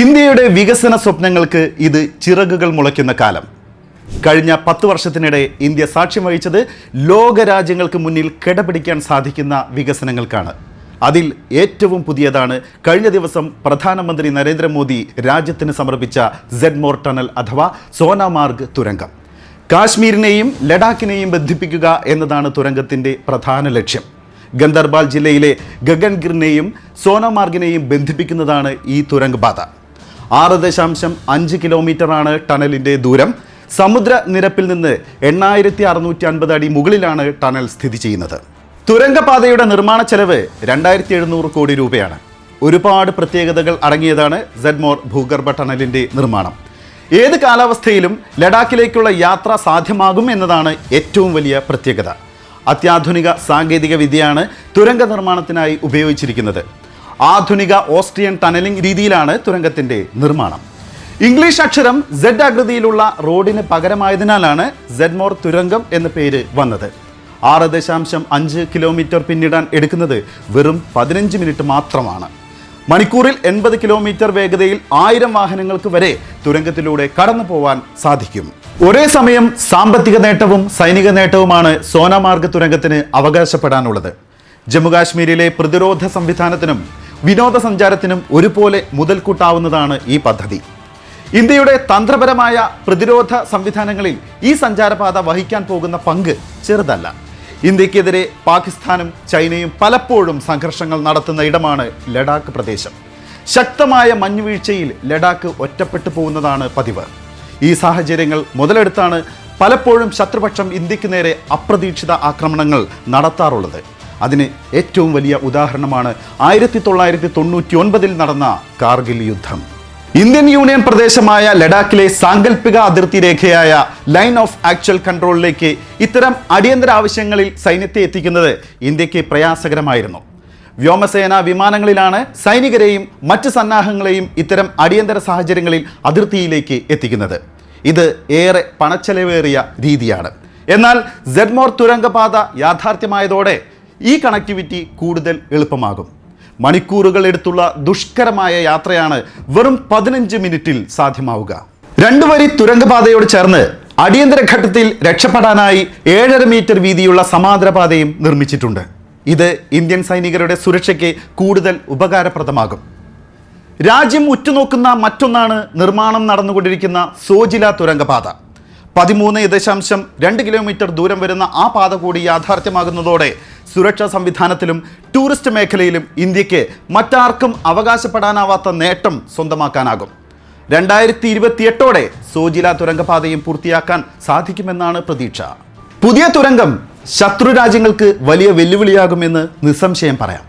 ഇന്ത്യയുടെ വികസന സ്വപ്നങ്ങൾക്ക് ഇത് ചിറകുകൾ മുളയ്ക്കുന്ന കാലം. കഴിഞ്ഞ പത്ത് വർഷത്തിനിടെ ഇന്ത്യ സാക്ഷ്യം വഹിച്ചത് ലോകരാജ്യങ്ങൾക്ക് മുന്നിൽ കിടപിടിക്കാൻ സാധിക്കുന്ന വികസനങ്ങൾക്കാണ്. അതിൽ ഏറ്റവും പുതിയതാണ് കഴിഞ്ഞ ദിവസം പ്രധാനമന്ത്രി നരേന്ദ്രമോദി രാജ്യത്തിന് സമർപ്പിച്ച സെഡ്മോർ ടണൽ അഥവാ സോനാമാർഗ് തുരങ്കം. കാശ്മീരിനെയും ലഡാക്കിനെയും ബന്ധിപ്പിക്കുക എന്നതാണ് തുരങ്കത്തിന്റെ പ്രധാന ലക്ഷ്യം. ഗന്ദർബാൽ ജില്ലയിലെ ഗഗൻഗിറിനെയും സോനമാർഗിനെയും ബന്ധിപ്പിക്കുന്നതാണ് ഈ തുരങ്കപാത. ആറ് ദശാംശം അഞ്ച് കിലോമീറ്ററാണ് ടണലിന്റെ ദൂരം. സമുദ്രനിരപ്പിൽ നിന്ന് എണ്ണായിരത്തി അറുന്നൂറ്റി അൻപത് അടി മുകളിലാണ് ടണൽ സ്ഥിതി ചെയ്യുന്നത്. തുരങ്കപാതയുടെ നിർമ്മാണ ചെലവ് രണ്ടായിരത്തി എഴുന്നൂറ് കോടി രൂപയാണ്. ഒരുപാട് പ്രത്യേകതകൾ അടങ്ങിയതാണ് സെഡ്മോർ ഭൂഗർഭ ടണലിന്റെ നിർമ്മാണം. ഏത് കാലാവസ്ഥയിലും ലഡാക്കിലേക്കുള്ള യാത്ര സാധ്യമാകും എന്നതാണ് ഏറ്റവും വലിയ പ്രത്യേകത. അത്യാധുനിക സാങ്കേതിക വിദ്യയാണ് തുരങ്ക നിർമ്മാണത്തിനായി ഉപയോഗിച്ചിരിക്കുന്നത്. ആധുനിക ഓസ്ട്രിയൻ ടണലിംഗ് രീതിയിലാണ് തുരങ്കത്തിന്റെ നിർമ്മാണം. ഇംഗ്ലീഷ് അക്ഷരം സെഡ് ആകൃതിയിലുള്ള റോഡിന് പകരമായതിനാലാണ് സെഡ്മോർ തുരങ്കം എന്ന പേര് വന്നത്. ആറ് ദശാംശം അഞ്ച് കിലോമീറ്റർ പിന്നിടാൻ എടുക്കുന്നത് വെറും പതിനഞ്ച് മിനിറ്റ് മാത്രമാണ്. മണിക്കൂറിൽ എൺപത് കിലോമീറ്റർ വേഗതയിൽ ആയിരം വാഹനങ്ങൾക്ക് വരെ തുരങ്കത്തിലൂടെ കടന്നു പോവാൻ സാധിക്കും. ഒരേ സമയം സാമ്പത്തിക നേട്ടവും സൈനിക നേട്ടവുമാണ് സോനമാർഗ് തുരങ്കത്തിന് അവകാശപ്പെടാനുള്ളത്. ജമ്മുകാശ്മീരിലെ പ്രതിരോധ സംവിധാനത്തിനും വിനോദസഞ്ചാരത്തിനും ഒരുപോലെ മുതൽക്കൂട്ടാവുന്നതാണ് ഈ പദ്ധതി. ഇന്ത്യയുടെ തന്ത്രപരമായ പ്രതിരോധ സംവിധാനങ്ങളിൽ ഈ സഞ്ചാരപാത വഹിക്കാൻ പോകുന്ന പങ്ക് ചെറുതല്ല. ഇന്ത്യക്കെതിരെ പാകിസ്ഥാനും ചൈനയും പലപ്പോഴും സംഘർഷങ്ങൾ നടത്തുന്ന ഇടമാണ് ലഡാക്ക് പ്രദേശം. ശക്തമായ മഞ്ഞുവീഴ്ചയിൽ ലഡാക്ക് ഒറ്റപ്പെട്ടു പോകുന്നതാണ് പതിവ്. ഈ സാഹചര്യങ്ങൾ മുതലെടുത്താണ് പലപ്പോഴും ശത്രുപക്ഷം ഇന്ത്യയ്ക്ക് നേരെ അപ്രതീക്ഷിത ആക്രമണങ്ങൾ നടത്താറുള്ളത്. അതിന് ഏറ്റവും വലിയ ഉദാഹരണമാണ് ആയിരത്തി തൊള്ളായിരത്തി തൊണ്ണൂറ്റി ഒൻപതിൽ നടന്ന കാർഗിൽ യുദ്ധം. ഇന്ത്യൻ യൂണിയൻ പ്രദേശമായ ലഡാക്കിലെ സാങ്കല്പിക അതിർത്തി രേഖയായ ലൈൻ ഓഫ് ആക്ച്വൽ കൺട്രോളിലേക്ക് ഇത്തരം അടിയന്തര ആവശ്യങ്ങളിൽ സൈന്യത്തെ എത്തിക്കുന്നത് ഇന്ത്യയ്ക്ക് പ്രയാസകരമായിരുന്നു. വ്യോമസേന വിമാനങ്ങളിലാണ് സൈനികരെയും മറ്റ് സന്നാഹങ്ങളെയും ഇത്തരം അടിയന്തര സാഹചര്യങ്ങളിൽ അതിർത്തിയിലേക്ക് എത്തിക്കുന്നത്. ഇത് ഏറെ പണച്ചെലവേറിയ രീതിയാണ്. എന്നാൽ സെഡ്മോർ തുരങ്കപാത യാഥാർത്ഥ്യമായതോടെ ഈ കണക്ടിവിറ്റി കൂടുതൽ എളുപ്പമാകും. മണിക്കൂറുകൾ എടുത്തുള്ള ദുഷ്കരമായ യാത്രയാണ് വെറും പതിനഞ്ച് മിനിറ്റിൽ സാധ്യമാവുക. രണ്ടു വരി തുരങ്കപാതയോട് ചേർന്ന് അടിയന്തര ഘട്ടത്തിൽ രക്ഷപ്പെടാനായി ഏഴര മീറ്റർ വീതിയുള്ള സമാന്തരപാതയും നിർമ്മിച്ചിട്ടുണ്ട്. ഇത് ഇന്ത്യൻ സൈനികരുടെ സുരക്ഷയ്ക്ക് കൂടുതൽ ഉപകാരപ്രദമാകും. രാജ്യം ഉറ്റുനോക്കുന്ന മറ്റൊന്നാണ് നിർമ്മാണം നടന്നുകൊണ്ടിരിക്കുന്ന സോജില തുരങ്കപാത. പതിമൂന്ന് ദശാംശം രണ്ട് കിലോമീറ്റർ ദൂരം വരുന്ന ആ പാത കൂടി യാഥാർത്ഥ്യമാകുന്നതോടെ സുരക്ഷാ സംവിധാനത്തിലും ടൂറിസ്റ്റ് മേഖലയിലും ഇന്ത്യയ്ക്ക് മറ്റാർക്കും അവകാശപ്പെടാനാവാത്ത നേട്ടം സ്വന്തമാക്കാനാകും. രണ്ടായിരത്തി ഇരുപത്തിയെട്ടോടെ സോജില തുരങ്കപാതയും പൂർത്തിയാക്കാൻ സാധിക്കുമെന്നാണ് പ്രതീക്ഷ. പുതിയ തുരങ്കം ശത്രു രാജ്യങ്ങൾക്ക് വലിയ വെല്ലുവിളിയാകുമെന്ന് നിസ്സംശയം പറയാം.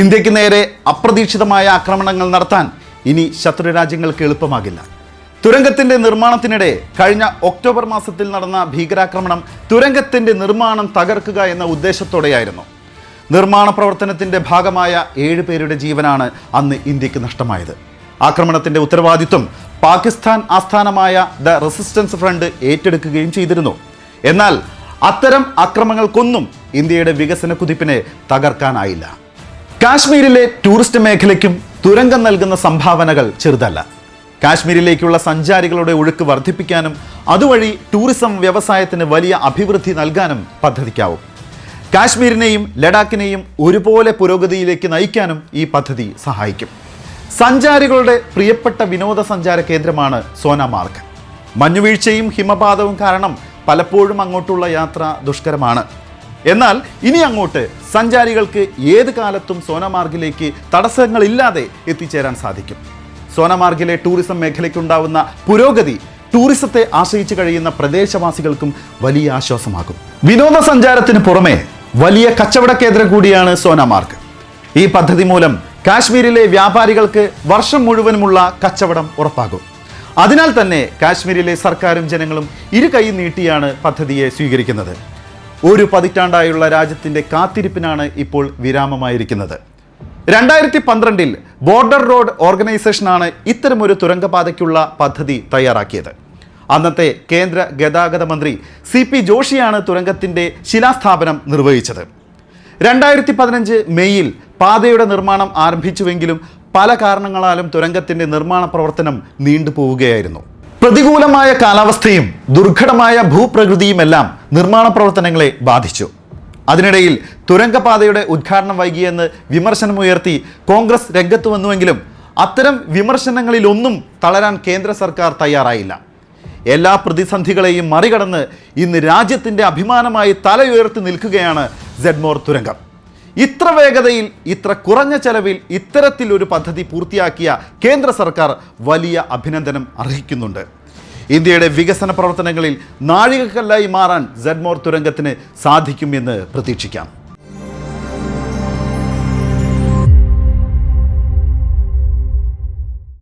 ഇന്ത്യയ്ക്ക് നേരെ അപ്രതീക്ഷിതമായ ആക്രമണങ്ങൾ നടത്താൻ ഇനി ശത്രു രാജ്യങ്ങൾക്ക് എളുപ്പമാകില്ല. തുരങ്കത്തിന്റെ നിർമ്മാണത്തിനിടെ കഴിഞ്ഞ ഒക്ടോബർ മാസത്തിൽ നടന്ന ഭീകരാക്രമണം തുരങ്കത്തിന്റെ നിർമ്മാണം തകർക്കുക എന്ന ഉദ്ദേശത്തോടെയായിരുന്നു. നിർമ്മാണ പ്രവർത്തനത്തിന്റെ ഭാഗമായ ഏഴ് പേരുടെ ജീവനാണ് അന്ന് ഇന്ത്യയ്ക്ക് നഷ്ടമായത്. ആക്രമണത്തിന്റെ ഉത്തരവാദിത്വം പാകിസ്ഥാൻ ആസ്ഥാനമായ ദ റെസിസ്റ്റൻസ് ഫ്രണ്ട് ഏറ്റെടുക്കുകയും ചെയ്തിരുന്നു. എന്നാൽ അത്തരം അക്രമങ്ങൾക്കൊന്നും ഇന്ത്യയുടെ വികസന കുതിപ്പിനെ തകർക്കാനായില്ല. കാശ്മീരിലെ ടൂറിസ്റ്റ് മേഖലയ്ക്കും തുരങ്കം നൽകുന്ന സംഭാവനകൾ ചെറുതല്ല. കാശ്മീരിലേക്കുള്ള സഞ്ചാരികളുടെ ഒഴുക്ക് വർദ്ധിപ്പിക്കാനും അതുവഴി ടൂറിസം വ്യവസായത്തിന് വലിയ അഭിവൃദ്ധി നൽകാനും പദ്ധതിക്കാവും. കാശ്മീരിനെയും ലഡാക്കിനെയും ഒരുപോലെ പുരോഗതിയിലേക്ക് നയിക്കാനും ഈ പദ്ധതി സഹായിക്കും. സഞ്ചാരികളുടെ പ്രിയപ്പെട്ട വിനോദസഞ്ചാര കേന്ദ്രമാണ് സോനാമാർഗ് മഞ്ഞുവീഴ്ചയും ഹിമപാതവും കാരണം പലപ്പോഴും അങ്ങോട്ടുള്ള യാത്ര ദുഷ്കരമാണ്. എന്നാൽ ഇനി അങ്ങോട്ട് സഞ്ചാരികൾക്ക് ഏത് കാലത്തും സോനാമാർഗിലേക്ക് തടസ്സങ്ങളില്ലാതെ എത്തിച്ചേരാൻ സാധിക്കും. സോനാമാർഗിലെ ടൂറിസം മേഖലയ്ക്കുണ്ടാവുന്ന പുരോഗതി ടൂറിസത്തെ ആശ്രയിച്ചു കഴിയുന്ന പ്രദേശവാസികൾക്കും വലിയ ആശ്വാസമാകും. വിനോദസഞ്ചാരത്തിന് പുറമെ വലിയ കച്ചവട കേന്ദ്രം കൂടിയാണ് സോനമാർഗ്. ഈ പദ്ധതി മൂലം കാശ്മീരിലെ വ്യാപാരികൾക്ക് വർഷം മുഴുവനുമുള്ള കച്ചവടം ഉറപ്പാകും. അതിനാൽ തന്നെ കാശ്മീരിലെ സർക്കാരും ജനങ്ങളും ഇരു കൈ നീട്ടിയാണ് പദ്ധതിയെ സ്വീകരിക്കുന്നത്. ഒരു പതിറ്റാണ്ടായുള്ള രാജ്യത്തിന്റെ കാത്തിരിപ്പിനാണ് ഇപ്പോൾ വിരാമമായിരിക്കുന്നത്. രണ്ടായിരത്തി പന്ത്രണ്ടിൽ ബോർഡർ റോഡ് ഓർഗനൈസേഷനാണ് ഇത്തരമൊരു തുരങ്കപാതയ്ക്കുള്ള പദ്ധതി തയ്യാറാക്കിയത്. അന്നത്തെ കേന്ദ്ര ഗതാഗത മന്ത്രി സി പി ജോഷിയാണ് തുരങ്കത്തിന്റെ ശിലാസ്ഥാപനം നിർവഹിച്ചത്. രണ്ടായിരത്തി പതിനഞ്ച് മെയ്യിൽ പാതയുടെ നിർമ്മാണം ആരംഭിച്ചുവെങ്കിലും പല കാരണങ്ങളാലും തുരങ്കത്തിന്റെ നിർമ്മാണ പ്രവർത്തനം നീണ്ടുപോവുകയായിരുന്നു പ്രതികൂലമായ കാലാവസ്ഥയും ദുർഘടമായ ഭൂപ്രകൃതിയുമെല്ലാം നിർമ്മാണ പ്രവർത്തനങ്ങളെ ബാധിച്ചു. അതിനിടയിൽ തുരങ്കപാതയുടെ ഉദ്ഘാടനം വൈകിയെന്ന് വിമർശനമുയർത്തി കോൺഗ്രസ് രംഗത്ത് വന്നുവെങ്കിലും അത്തരം വിമർശനങ്ങളിലൊന്നും തളരാൻ കേന്ദ്ര സർക്കാർ തയ്യാറായില്ല. എല്ലാ പ്രതിസന്ധികളെയും മറികടന്ന് ഇന്ന് രാജ്യത്തിന്റെ അഭിമാനമായി തലയുയർത്തി നിൽക്കുകയാണ് സെഡ്മോർ തുരങ്കം. ഇത്ര വേഗതയിൽ ഇത്ര കുറഞ്ഞ ചെലവിൽ ഇത്തരത്തിലൊരു പദ്ധതി പൂർത്തിയാക്കിയ കേന്ദ്ര സർക്കാർ വലിയ അഭിനന്ദനം അർഹിക്കുന്നുണ്ട്. ഇന്ത്യയുടെ വികസന പ്രവർത്തനങ്ങളിൽ നാഴികക്കല്ലായി മാറാൻ സെഡ്മോർ തുരങ്കത്തിന് സാധിക്കുമെന്ന് പ്രതീക്ഷിക്കാം.